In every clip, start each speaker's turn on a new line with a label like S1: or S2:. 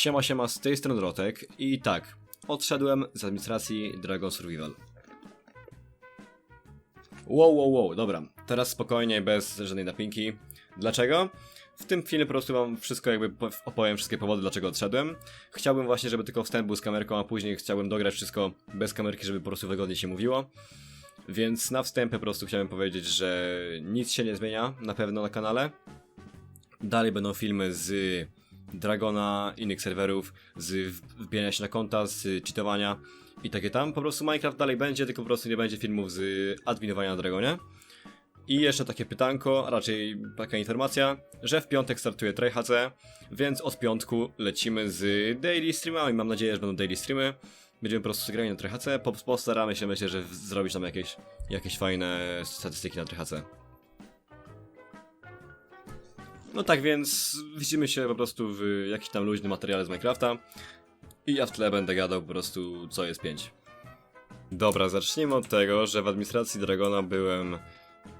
S1: Siema, siema, z tej strony Rotek i tak, odszedłem z administracji Dragon Survival. Wow, wow, wow, dobra, teraz spokojnie, bez żadnej napinki. Dlaczego? W tym filmie po prostu wam wszystko jakby po- opowiem, wszystkie powody, dlaczego odszedłem. Chciałbym właśnie, żeby tylko wstęp był z kamerką, a później chciałbym dograć wszystko bez kamerki, żeby po prostu wygodnie się mówiło. Więc na wstępie po prostu chciałem powiedzieć, że nic się nie zmienia na pewno na kanale. Dalej będą filmy z Dragona, innych serwerów, z wbijania się na konta, z cheatowania i takie tam. Po prostu Minecraft dalej będzie, tylko po prostu nie będzie filmów z adminowania na Dragonie. I jeszcze takie pytanko, a raczej taka informacja, że w piątek startuje TryHC, więc od piątku lecimy z daily streamami. Mam nadzieję, że będą daily streamy. Będziemy po prostu grać na TryHC, po- postaramy się, myślę, że zrobić tam jakieś, jakieś fajne statystyki na TryHC. No tak więc widzimy się po prostu w jakiś tam luźnym materiale z Minecrafta i ja w tle będę gadał po prostu co jest 5. Dobra, zacznijmy od tego, że w administracji Dragona byłem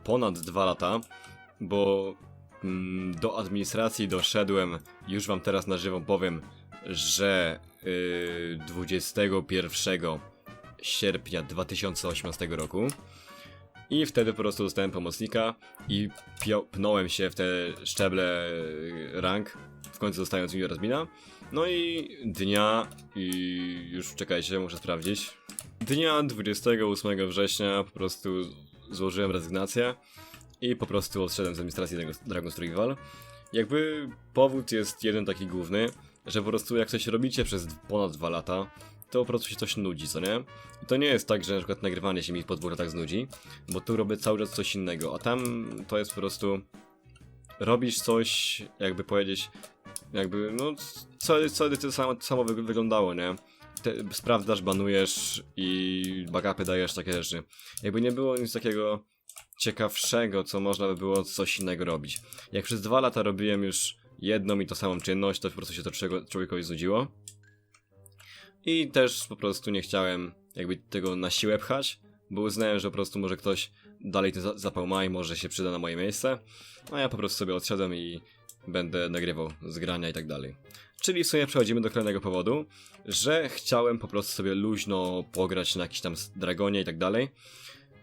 S1: ponad 2 lata, bo mm, do administracji doszedłem, już wam teraz na żywo powiem, że yy, 21 sierpnia 2018 roku. I wtedy po prostu dostałem pomocnika i pnąłem się w te szczeble y, rank, w końcu dostając junior admina. No i dnia, i już czekajcie, muszę sprawdzić. Dnia 28 września po prostu złożyłem rezygnację i po prostu odszedłem z administracji Dragon- Dragon Survival. Jakby powód jest jeden taki główny, że po prostu jak coś robicie przez ponad dwa lata, to po prostu się coś nudzi, co nie? I to nie jest tak, że na przykład nagrywanie się mi po dwóch latach znudzi, bo tu robię cały czas coś innego, a tam to jest po prostu robisz coś, jakby powiedzieć, jakby, no, co, co to samo, samo wy- wyglądało, nie? Te, sprawdzasz, banujesz i backupy dajesz, takie rzeczy. Jakby nie było nic takiego ciekawszego, co można by było coś innego robić. Jak przez dwa lata robiłem już jedną i tą samą czynność, to po prostu się to człowieko- człowiekowi znudziło. I też po prostu nie chciałem jakby tego na siłę pchać, bo uznałem, że po prostu może ktoś dalej za- zapał ma i może się przyda na moje miejsce. A ja po prostu sobie odszedłem i będę nagrywał z grania i tak dalej. Czyli w sumie przechodzimy do kolejnego powodu, że chciałem po prostu sobie luźno pograć na jakiś tam Dragonie i tak dalej.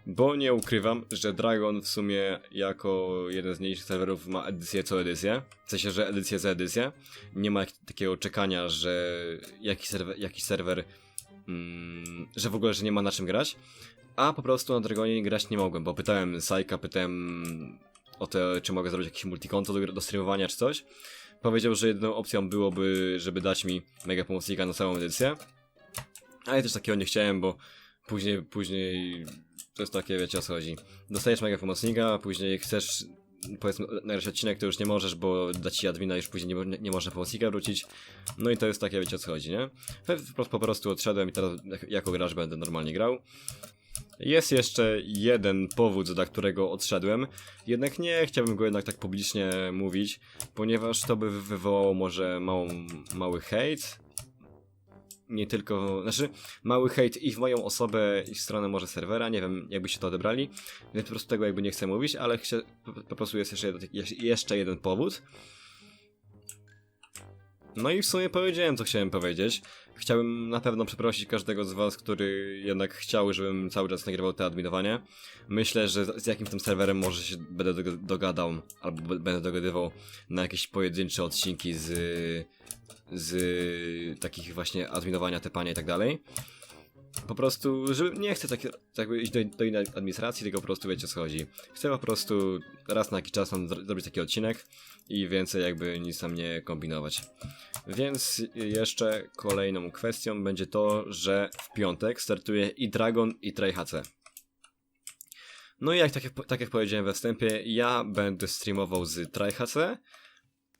S1: Bo nie ukrywam, że Dragon w sumie jako jeden z mniejszych serwerów ma edycję co edycję. W sensie, że edycję za edycję. Nie ma takiego czekania, że jakiś serwer, jakiś serwer mm, że w ogóle, że nie ma na czym grać. A po prostu na Dragonie grać nie mogłem, bo pytałem Sajka, pytałem o to, czy mogę zrobić jakieś multikonto do, do streamowania czy coś. Powiedział, że jedną opcją byłoby, żeby dać mi mega pomocnika na całą edycję. A ja też takiego nie chciałem, bo później, później to jest takie, wiecie o co chodzi. Dostajesz mega pomocnika, a później chcesz powiedzmy nagrać odcinek, to już nie możesz, bo da ci admina już później nie, mo- nie można pomocnika wrócić. No i to jest takie, wiecie o co chodzi, nie? Po, po prostu odszedłem i teraz jak- jako gracz będę normalnie grał. Jest jeszcze jeden powód, dla którego odszedłem, jednak nie chciałbym go jednak tak publicznie mówić, ponieważ to by wywołało może małą, mały hejt. Nie tylko, znaczy mały hejt i w moją osobę, i w stronę może serwera, nie wiem jakby się to odebrali, więc po prostu tego jakby nie chcę mówić, ale chcia, po, prostu jest jeszcze jeszcze jeden powód. No i w sumie powiedziałem, co chciałem powiedzieć. Chciałbym na pewno przeprosić każdego z was, który jednak chciał, żebym cały czas nagrywał te adminowanie. Myślę, że z jakimś tym serwerem może się będę dog- dogadał, albo będę dogadywał na jakieś pojedyncze odcinki z, z takich właśnie adminowania, tepania i tak dalej. Po prostu, żeby nie chcę tak, jakby iść do, do innej administracji, tylko po prostu wiecie o co chodzi. Chcę po prostu raz na jakiś czas tam zro- zrobić taki odcinek i więcej jakby nic tam nie kombinować. Więc jeszcze kolejną kwestią będzie to, że w piątek startuje i Dragon i TryHC. No i jak, tak, jak, tak jak powiedziałem we wstępie, ja będę streamował z TryHC.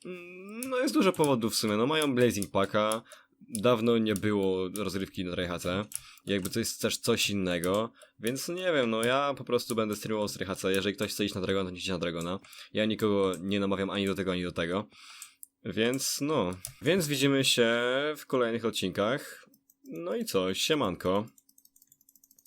S1: Mm, No jest dużo powodów w sumie, no mają Blazing Packa, dawno nie było rozrywki na TryHC, jakby to jest też coś innego, więc nie wiem, no ja po prostu będę streamował z TryHC, jeżeli ktoś chce iść na Dragona, to niech idzie na Dragona. Ja nikogo nie namawiam ani do tego, ani do tego. Więc no, więc widzimy się w kolejnych odcinkach. No i co, siemanko.